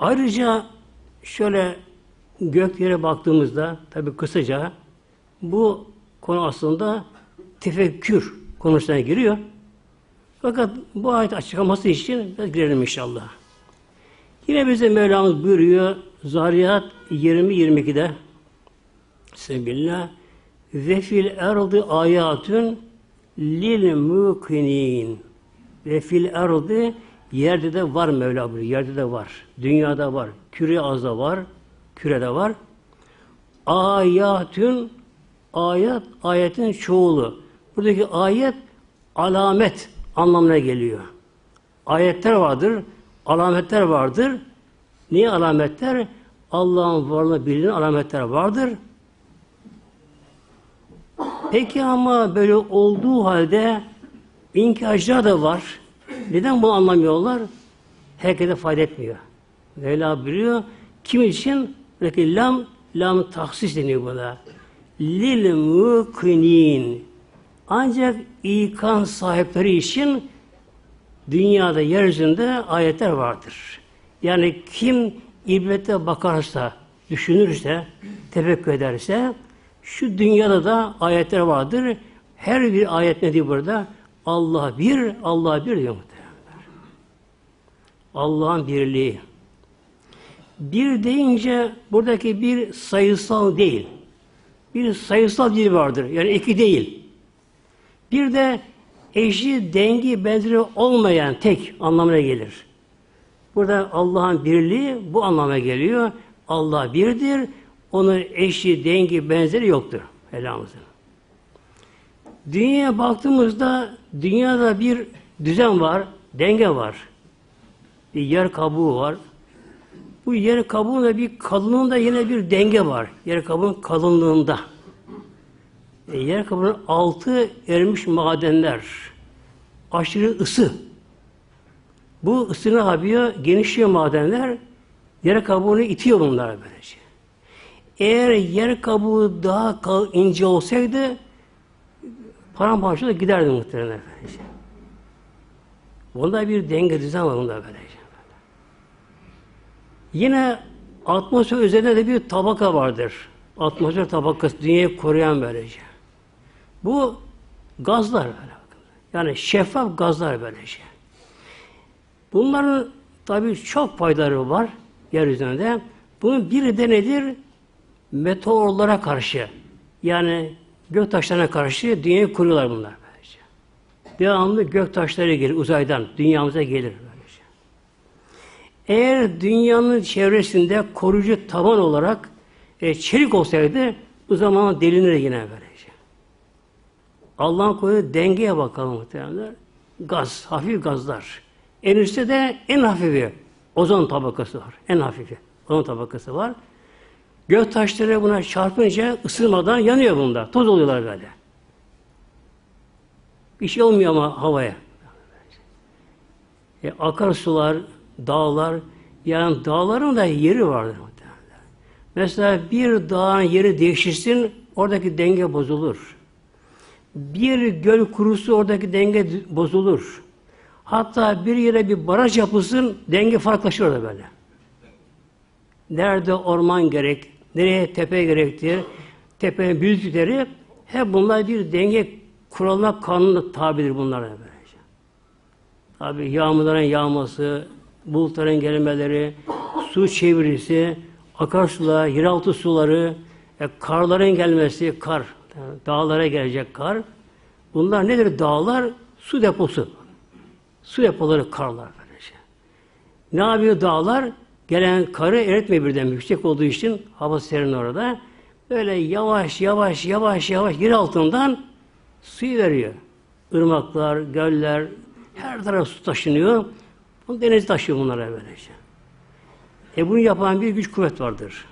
Ayrıca şöyle göklere baktığımızda tabi kısaca bu konu aslında tefekkür konusuna giriyor. Fakat bu ayet açıklaması için biraz girelim inşallah. Yine bize Mevlamız buyuruyor Zariyat 20-22'de Sebillah ve fil erdi ayatun lil mukinin ve fil erdi yerde de var Mevla buyuruyor. Yerde de var. Dünyada var. Küre azda var. Kürede var. Ayatün ayet ayetin çoğulu. Buradaki ayet alamet anlamına geliyor. Ayetler vardır, alametler vardır. Niye alametler? Allah'ın varlığını bildiğin alametler vardır. Peki ama böyle olduğu halde inkarcılar da var. Neden bunu anlamıyorlar? Herkese fayda etmiyor. Mevla biliyor. Kim için? Buradaki lam, lam tahsis deniyor buna. Lil mukinin. Ancak ikan sahipleri için dünyada, yeryüzünde ayetler vardır. Yani kim ibrete bakarsa, düşünürse, tefekkür ederse, şu dünyada da ayetler vardır. Her bir ayet ne diyor burada? Allah bir, Allah bir diyor. Allah'ın birliği. Bir deyince buradaki bir sayısal değil. Bir sayısal dil vardır. Yani iki değil. Bir de eşi, dengi, benzeri olmayan tek anlamına gelir. Burada Allah'ın birliği bu anlama geliyor. Allah birdir. Onun eşi, dengi, benzeri yoktur. Elhamdülillah. Dünyaya baktığımızda dünyada bir düzen var, denge var. Bir yer kabuğu var. Bu yer kabuğunda bir kalınlığında yine bir denge var. Yer kabuğunun kalınlığında. E, yer kabuğunun altı erimiş madenler. Aşırı ısı. Bu ısı ne yapıyor? Genişliyor madenler. Yer kabuğunu itiyor bunlar böylece. Eğer yer kabuğu daha ince olsaydı paramparça da giderdi muhtemelen böylece. Bunda bir denge düzen var bunda böylece. Yine atmosfer üzerinde de bir tabaka vardır. Atmosfer tabakası dünyayı koruyan böylece. Bu gazlar böyle. Yani şeffaf gazlar böylece. Bunların tabii çok faydaları var yeryüzünde. Bunun biri de nedir? Meteorlara karşı. Yani gök taşlarına karşı dünyayı kuruyorlar bunlar böylece. Devamlı gök taşları gelir uzaydan, dünyamıza gelir böylece. Eğer dünyanın çevresinde koruyucu taban olarak e, çelik olsaydı bu zaman delinir yine böylece. Allah'ın koyduğu dengeye bakalım muhtemelen. Gaz, hafif gazlar. En üstte de en hafifi ozon tabakası var. En hafifi ozon tabakası var. Gök taşları buna çarpınca ısınmadan yanıyor bunda. Toz oluyorlar böyle. Bir şey olmuyor ama havaya. E, akarsular, dağlar, yani dağların da yeri vardır. muhtemelen. Mesela bir dağın yeri değişirsin, oradaki denge bozulur. Bir göl kurusu oradaki denge bozulur. Hatta bir yere bir baraj yapılsın, denge farklılaşır orada böyle. Nerede orman gerek, nereye tepe gerektir, tepenin büyüklükleri, hep bunlar bir denge kuralına, kanuna tabidir bunlar böylece. Tabi yağmurların yağması, bulutların gelmeleri, su çevirisi, akarsular, yeraltı suları, e, karların gelmesi, kar, dağlara gelecek kar. Bunlar nedir? Dağlar su deposu. Su depoları karlar böylece. Ne yapıyor dağlar? Gelen karı eritmiyor birden yüksek olduğu için hava serin orada. Böyle yavaş yavaş yavaş yavaş yer altından suyu veriyor. Irmaklar, göller, her taraf su taşınıyor. Bu deniz taşıyor bunlara böylece. E bunu yapan bir güç kuvvet vardır.